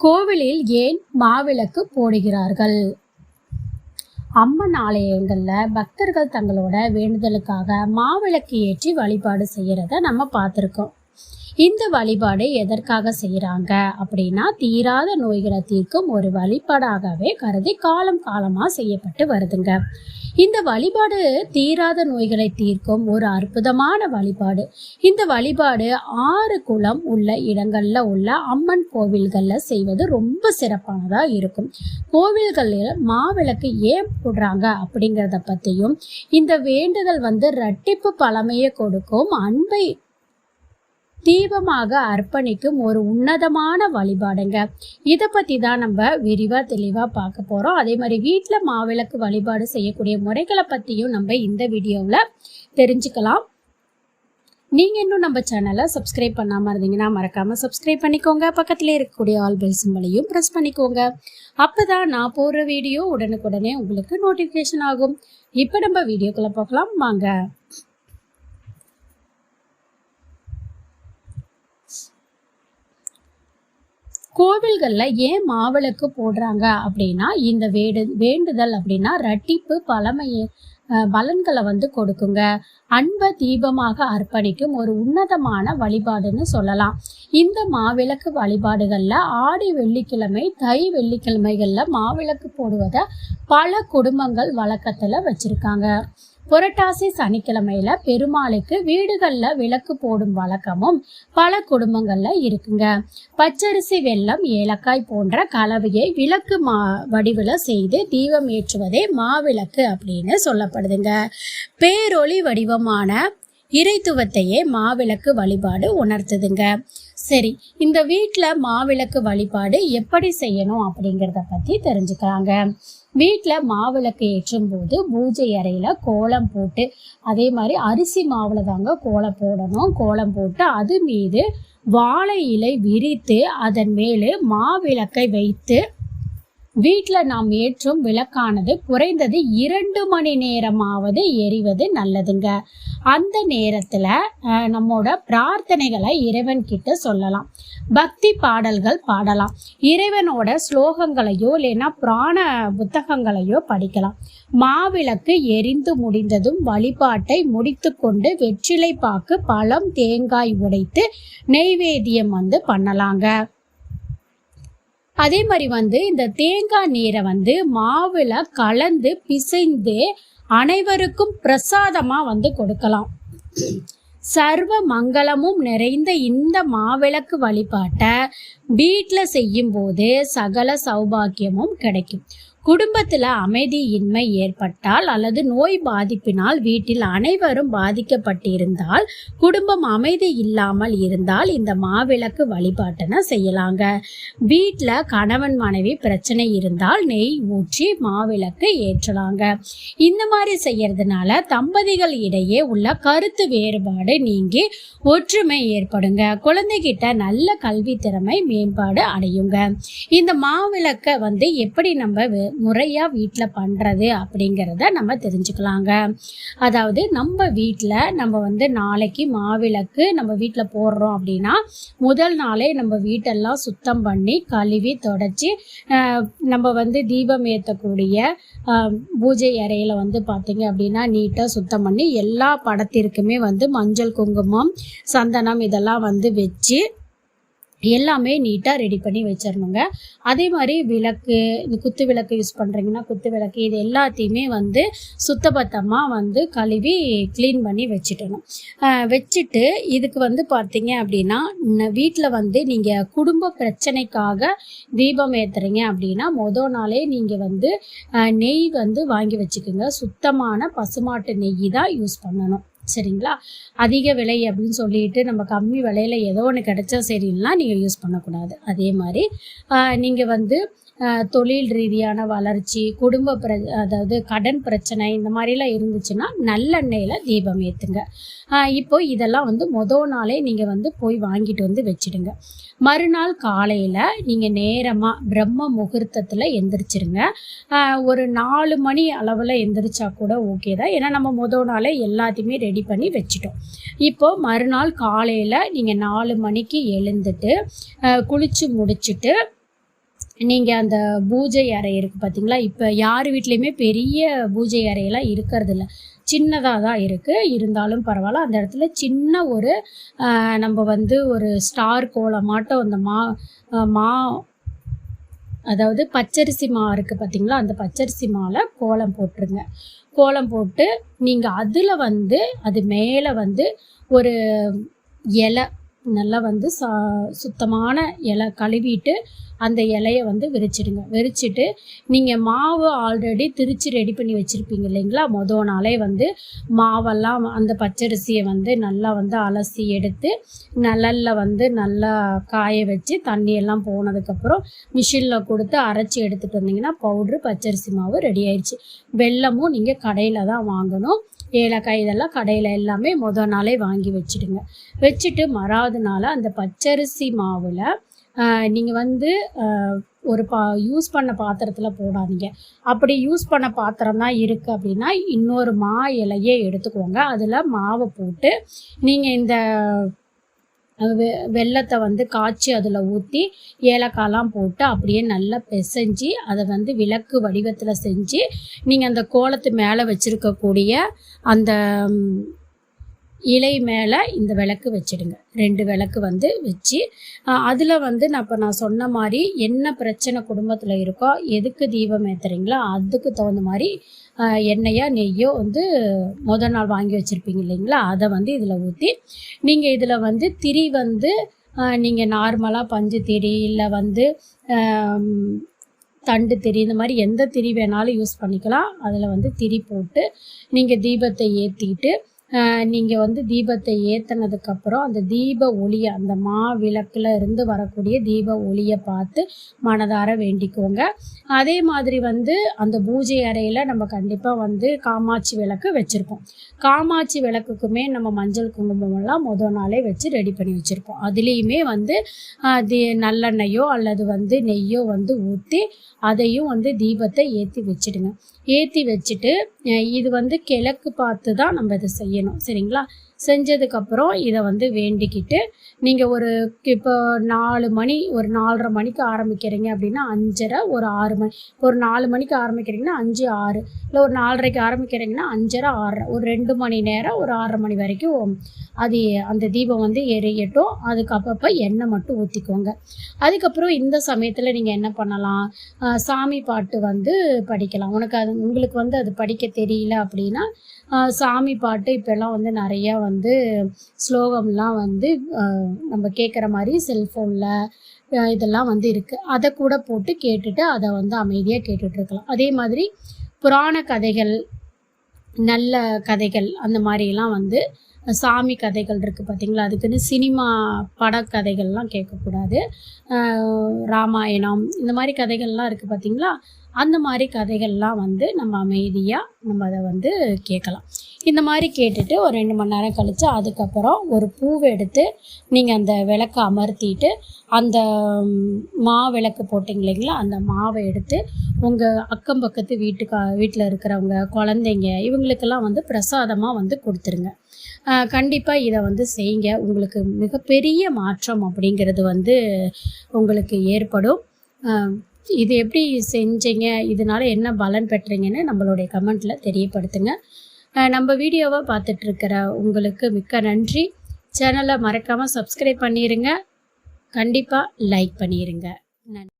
கோவிலில் ஏன் மாவிளக்கு போடுகிறார்கள்? அம்மன் ஆலயங்களில் பக்தர்கள் தங்களோட வேண்டுதலுக்காக மாவிளக்கு ஏற்றி வழிபாடு செய்கிறத நம்ம பார்த்துருக்கோம். இந்த வழிபாடு எதற்காக செய்கிறாங்க அப்படின்னா தீராத நோய்களை தீர்க்கும் ஒரு வழிபாடாகவே கருதி காலம் காலமாக செய்யப்பட்டு வருதுங்க. இந்த வழிபாடு தீராத நோய்களை தீர்க்கும் ஒரு அற்புதமான வழிபாடு. இந்த வழிபாடு ஆறு குளம் உள்ள இடங்கள்ல உள்ள அம்மன் கோவில்களில் செய்வது ரொம்ப சிறப்பானதாக இருக்கும். கோவில்களில் மாவிளக்கு ஏன் போடுறாங்க அப்படிங்கிறத பற்றியும் இந்த வேண்டுதல் வந்து ரட்டிப்பு பழமையை கொடுக்கும் அன்பை தீபமாக அர்ப்பணிக்கும் ஒரு உன்னதமான வழிபாடுங்க. இதை பற்றி தான் நம்ம விரிவாக தெளிவாக பார்க்க போகிறோம் அதே மாதிரி வீட்டில் மாவிளக்கு வழிபாடு செய்யக்கூடிய முறைகளை பற்றியும் நம்ம இந்த வீடியோவில் தெரிஞ்சுக்கலாம். நீங்கள் இன்னும் நம்ம சேனலை சப்ஸ்கிரைப் பண்ணாமல் இருந்தீங்கன்னா மறக்காமல் சப்ஸ்கிரைப் பண்ணிக்கோங்க. பக்கத்தில் இருக்கக்கூடிய ஆல் பெல் சிம்பளையும் ப்ரெஸ் பண்ணிக்கோங்க. அப்போ தான் நான் போடுற வீடியோ உடனுக்குடனே உங்களுக்கு நோட்டிஃபிகேஷன் ஆகும். இப்போ நம்ம வீடியோக்குள்ளே போகலாம். வாங்க. கோவில்களில் ஏன் மாவிளக்கு போடுறாங்க அப்படின்னா இந்த வேடு வேண்டுதல் அப்படின்னா ரட்டிப்பு பழமையை பலன்களை வந்து கொடுக்குங்க. அன்பை தீபமாக அர்ப்பணிக்கும் ஒரு உன்னதமான வழிபாடுன்னு சொல்லலாம். இந்த மாவிளக்கு வழிபாடுகளில் ஆடி வெள்ளிக்கிழமை தை வெள்ளிக்கிழமைகளில் மாவிளக்கு போடுவதை பல குடும்பங்கள் வழக்கத்தில் வச்சுருக்காங்க. புரட்டாசி சனிக்கிழமையில பெருமாளுக்கு வீடுகளில் விளக்கு போடும் வழக்கமும் பல குடும்பங்கள்ல இருக்குங்க. பச்சரிசி வெல்லம் ஏலக்காய் போன்ற கலவையை விளக்கு மா வடிவில் செய்து தீபம் ஏற்றுவதே மாவிளக்கு அப்படின்னு சொல்லப்படுதுங்க. பேரொளி வடிவமான இறைத்துவத்தையே மாவிளக்கு வழிபாடு உணர்த்துதுங்க. சரி இந்த வீட்டில் மாவிளக்கு வழிபாடு எப்படி செய்யணும் அப்படிங்கிறத பற்றி தெரிஞ்சுக்கிறாங்க வீட்டில் மாவிளக்கு ஏற்றும் போது பூஜை அறையில் கோலம் போட்டு அதே மாதிரி அரிசி மாவில் தாங்க கோலம் போடணும். கோலம் போட்டு அது மீது வாழை இலை விரித்து அதன் மேலே மாவிளக்கை வைத்து வீட்டில் நாம் ஏற்றும் விளக்கானது குறைந்தது இரண்டு மணி நேரமாவது எரிவது நல்லதுங்க. அந்த நேரத்தில் நம்மோட பிரார்த்தனைகளை இறைவன் கிட்ட சொல்லலாம். பக்தி பாடல்கள் பாடலாம். இறைவனோட ஸ்லோகங்களையோ இல்லைன்னா புராண புத்தகங்களையோ படிக்கலாம். மாவிளக்கு எரிந்து முடிந்ததும் வழிபாட்டை முடித்துக்கொண்டு வெற்றிலை பாக்கு பழம் தேங்காய் உடைத்து நெய்வேத்தியம் வந்து பண்ணலாங்க. அதே மாதிரி வந்து இந்த தேங்காய் நீரை வந்து மாவில் கலந்து பிசைந்து அனைவருக்கும் பிரசாதமா வந்து கொடுக்கலாம். சர்வ மங்களமும் நிறைந்த இந்த மாவிளக்கு வழிபாட்டை வீட்டில் செய்யும்போது சகல சௌபாக்கியமும் கிடைக்கும். குடும்பத்தில் அமைதியின்மை ஏற்பட்டால் அல்லது நோய் பாதிப்பினால் வீட்டில் அனைவரும் பாதிக்கப்பட்டிருந்தால் குடும்பம் அமைதி இல்லாமல் இருந்தால் இந்த மாவிளக்கு வழிபாட்டனை செய்யலாங்க. வீட்டில் கணவன் மனைவி பிரச்சனை இருந்தால் நெய் ஊற்றி மாவிளக்கு ஏற்றலாங்க. இந்த மாதிரி செய்யறதுனால தம்பதிகள் இடையே உள்ள கருத்து வேறுபாடு நீங்கி ஒற்றுமை ஏற்படுங்க. குழந்தைகிட்ட நல்ல கல்வி திறமை மேம்பாடு அடையுங்க. இந்த மாவிளக்கை வந்து எப்படி நம்ம முறையாக வீட்டில் பண்ணுறது அப்படிங்கிறத நம்ம தெரிஞ்சுக்கலாங்க. அதாவது நம்ம வீட்டில் நம்ம வந்து நாளைக்கு மாவிளக்கு நம்ம வீட்டில் போடுறோம் அப்படின்னா முதல் நாளே நம்ம வீட்டெல்லாம் சுத்தம் பண்ணி கழுவி தொடச்சி நம்ம வந்து தீபம் ஏற்றக்கூடிய பூஜை அறையில் வந்து பார்த்தீங்க அப்படின்னா நீட்டாக சுத்தம் பண்ணி எல்லா படத்திற்குமே வந்து மஞ்சள் குங்குமம் சந்தனம் இதெல்லாம் வந்து வச்சு எல்லாமே நீட்டாக ரெடி பண்ணி வச்சிடணுங்க அதே மாதிரி விளக்கு இந்த குத்து விளக்கு யூஸ் பண்ணுறீங்கன்னா குத்து விளக்கு இது எல்லாத்தையுமே வந்து சுத்தபத்தமாக வந்து கழுவி க்ளீன் பண்ணி வச்சுட்டணும் வச்சுட்டு இதுக்கு வந்து பார்த்தீங்க அப்படின்னா வீட்டில் வந்து நீங்கள் குடும்ப பிரச்சனைக்காக தீபம் ஏற்றுறீங்க அப்படின்னா மொதல் நாளே நீங்கள் வந்து நெய் வந்து வாங்கி வச்சுக்கோங்க. சுத்தமான பசுமாட்டு நெய் தான் யூஸ் பண்ணணும். சரிங்களா? அதிக விலை அப்படின்னு சொல்லிட்டு நம்ம கம்மி விலையில் ஏதோ ஒன்று கிடைச்சா சரின்னா நீங்கள் யூஸ் பண்ணக்கூடாது. அதே மாதிரி நீங்கள் வந்து தொழில் ரீதியான வளர்ச்சி குடும்ப பிர அதாவது கடன் பிரச்சனை இந்த மாதிரிலாம் இருந்துச்சுன்னா நல்லெண்ணெயில் தீபம் ஏற்றுங்க இப்போ இதெல்லாம் வந்து மொதல் நாளே நீங்கள் வந்து போய் வாங்கிட்டு வந்து வச்சிடுங்க. மறுநாள் காலையில் நீங்கள் நேரமாக பிரம்ம முகூர்த்தத்தில் எந்திரிச்சிருங்க. ஒரு நாலு மணி அளவில் எந்திரிச்சா கூட ஓகே தான். ஏன்னா நம்ம மொதல் நாளே எல்லாத்தையுமே ரெடி ரெடி பண்ணி வச்சுட்டோம். இப்போது மறுநாள் காலையில் நீங்கள் நாலு மணிக்கு எழுந்துட்டு குளித்து முடிச்சுட்டு நீங்கள் அந்த பூஜை அறை இருக்குது பார்த்தீங்களா இப்போ யார் வீட்லேயுமே பெரிய பூஜை அறையெல்லாம் இருக்கிறதில்ல. சின்னதாக தான் இருக்குது இருந்தாலும் பரவாயில்ல. அந்த இடத்துல சின்ன ஒரு நம்ம வந்து ஒரு ஸ்டார் கோலமாட்டம் அந்த மா மா அதாவது பச்சரிசி மா இருக்குது பார்த்தீங்களா அந்த பச்சரிசி மாவில் கோலம் போட்டுருங்க. கோலம் போட்டு நீங்கள் அதில் வந்து அது மேலே வந்து ஒரு இலை நல்லா வந்து சா சுத்தமான இலை கழுவிட்டு அந்த இலையை வந்து விரிச்சிடுங்க. விரிச்சிட்டு நீங்கள் மாவு ஆல்ரெடி திரிச்சு ரெடி பண்ணி வச்சுருப்பீங்க இல்லைங்களா? மொதல் நாளே வந்து மாவெல்லாம் அந்த பச்சரிசியை வந்து நல்லா வந்து அலசி எடுத்து நிழலில் வந்து நல்லா காய வச்சு தண்ணியெல்லாம் போனதுக்கப்புறம் மிஷினில் கொடுத்து அரைச்சி எடுத்துகிட்டு வந்தீங்கன்னா பவுட்ரு பச்சரிசி மாவு ரெடி ஆயிடுச்சு. வெல்லமும் நீங்கள் கடையில் தான் வாங்கணும். ஏலக்காய் இதெல்லாம் கடையில் எல்லாமே மொதல் நாளே வாங்கி வச்சுடுங்க. வச்சுட்டு மறாவது நாளாக அந்த பச்சரிசி மாவில் நீங்கள் வந்து ஒரு பா யூஸ் பண்ண பாத்திரத்தில் போடாதீங்க. அப்படி யூஸ் பண்ண பாத்திரம் தான் இருக்குது அப்படின்னா இன்னொரு மா இலையே எடுத்துக்கோங்க. அதில் மாவை போட்டு நீங்கள் இந்த வெ வெல்லத்தை வந்து காய்ச்சி அதில் ஊற்றி ஏலக்காயெலாம் போட்டு அப்படியே நல்லா பிசைஞ்சு அதை வந்து விளக்கு வடிவத்தில் செஞ்சு நீங்கள் அந்த கோலத்து மேலே வச்சுருக்கக்கூடிய அந்த இலை மேலே இந்த விளக்கு வச்சிடுங்க. ரெண்டு விளக்கு வந்து வச்சு அதில் வந்து நான் இப்போ நான் சொன்ன மாதிரி என்ன பிரச்சனை குடும்பத்தில் இருக்கோ எதுக்கு தீபம் ஏற்றுறீங்களோ அதுக்கு தகுந்த மாதிரி எண்ணெயோ நெய்யோ வந்து முத நாள் வாங்கி வச்சுருப்பீங்க இல்லைங்களா? அதை வந்து இதில் ஊற்றி நீங்கள் இதில் வந்து திரி வந்து நீங்கள் நார்மலாக பஞ்சு திரி இல்லை வந்து தண்டு திரி இந்த மாதிரி எந்த திரி வேணாலும் யூஸ் பண்ணிக்கலாம். அதில் வந்து திரி போட்டு நீங்கள் தீபத்தை ஏற்றிட்டு நீங்கள் வந்து தீபத்தை ஏற்றினதுக்கப்புறம் அந்த தீப ஒளியை அந்த மா விளக்கில் இருந்து வரக்கூடிய தீப ஒளியை பார்த்து மனதார வேண்டிக்கோங்க. அதே மாதிரி வந்து அந்த பூஜை அறையில் நம்ம கண்டிப்பாக வந்து காமாட்சி விளக்கு வச்சுருப்போம். காமாட்சி விளக்குக்குமே நம்ம மஞ்சள் குங்குமம்லாம் முதல் நாளே வச்சு ரெடி பண்ணி வச்சுருப்போம். அதுலேயுமே வந்து தி நல்லெண்ணெயோ அல்லது வந்து நெய்யோ வந்து ஊற்றி அதையும் வந்து தீபத்தை ஏற்றி வச்சுடுங்க. ஏற்றி வச்சுட்டு இது வந்து கிழக்கு பார்த்து தான் நம்ம இதை செய்யணும். Entonces, ¿qué tal? செஞ்சதுக்கப்புறம் இதை வந்து வேண்டிக்கிட்டு நீங்கள் ஒரு இப்போ நாலு மணி ஒரு நாலரை மணிக்கு ஆரம்பிக்கிறீங்க அப்படின்னா அஞ்சரை ஒரு ஆறு மணி ஒரு நாலு மணிக்கு ஆரம்பிக்கிறீங்கன்னா அஞ்சு ஆறு இல்லை ஒரு நாலரைக்கு ஆரம்பிக்கிறீங்கன்னா அஞ்சரை ஆறரை ஒரு ரெண்டு மணி நேரம் ஒரு ஆறரை மணி வரைக்கும் அது அந்த தீபம் வந்து எரியட்டும். அதுக்கு அப்பப்போ எண்ணெய் மட்டும் ஊற்றிக்கோங்க அதுக்கப்புறம் இந்த சமயத்தில் நீங்கள் என்ன பண்ணலாம்? சாமி பாட்டு வந்து படிக்கலாம். உனக்கு அது உங்களுக்கு வந்து அது படிக்க தெரியல அப்படின்னா சாமி பாட்டு இப்போல்லாம் வந்து நிறையா வந்து வந்து ஸ்லோகம்லாம் வந்து நம்ம கேட்குற மாதிரி செல்ஃபோனில் இதெல்லாம் வந்து இருக்குது அதை கூட போட்டு கேட்டுட்டு அதை வந்து அமைதியாக கேட்டுட்ருக்கலாம் அதே மாதிரி புராண கதைகள் நல்ல கதைகள் அந்த மாதிரிலாம் வந்து சாமி கதைகள் இருக்குது பார்த்தீங்களா அதுக்குன்னு சினிமா படக்கதைகள்லாம் கேட்கக்கூடாது. ராமாயணம் இந்த மாதிரி கதைகள்லாம் இருக்குது பார்த்திங்களா அந்த மாதிரி கதைகள்லாம் வந்து நம்ம அமைதியாக நம்ம அதை வந்து கேட்கலாம். இந்த மாதிரி கேட்டுட்டு ஒரு ரெண்டு மணி நேரம் கழித்து அதுக்கப்புறம் ஒரு பூவை எடுத்து நீங்கள் அந்த விளக்கை அமர்த்திட்டு அந்த மா விளக்கு போட்டிங்க இல்லைங்களா? அந்த மாவை எடுத்து உங்கள் அக்கம் பக்கத்து வீட்டுக்கா வீட்டில் இருக்கிறவங்க குழந்தைங்க இவங்களுக்கெல்லாம் வந்து பிரசாதமாக வந்து கொடுத்துருங்க. கண்டிப்பாக இதை வந்து செய்யுங்க. உங்களுக்கு மிகப்பெரிய மாற்றம் அப்படிங்கிறது வந்து உங்களுக்கு ஏற்படும். இது எப்படி செஞ்சீங்க? இதனால என்ன பலன் பெற்றீங்கன்னு நம்மளுடைய கமெண்ட்டில் தெரியப்படுத்துங்க. நம்ம வீடியோவை பார்த்துட்ருக்கிற உங்களுக்கு மிக்க நன்றி. சேனலை மறக்காமல் சப்ஸ்கிரைப் பண்ணிடுங்க கண்டிப்பாக லைக் பண்ணிடுங்க நன்றி.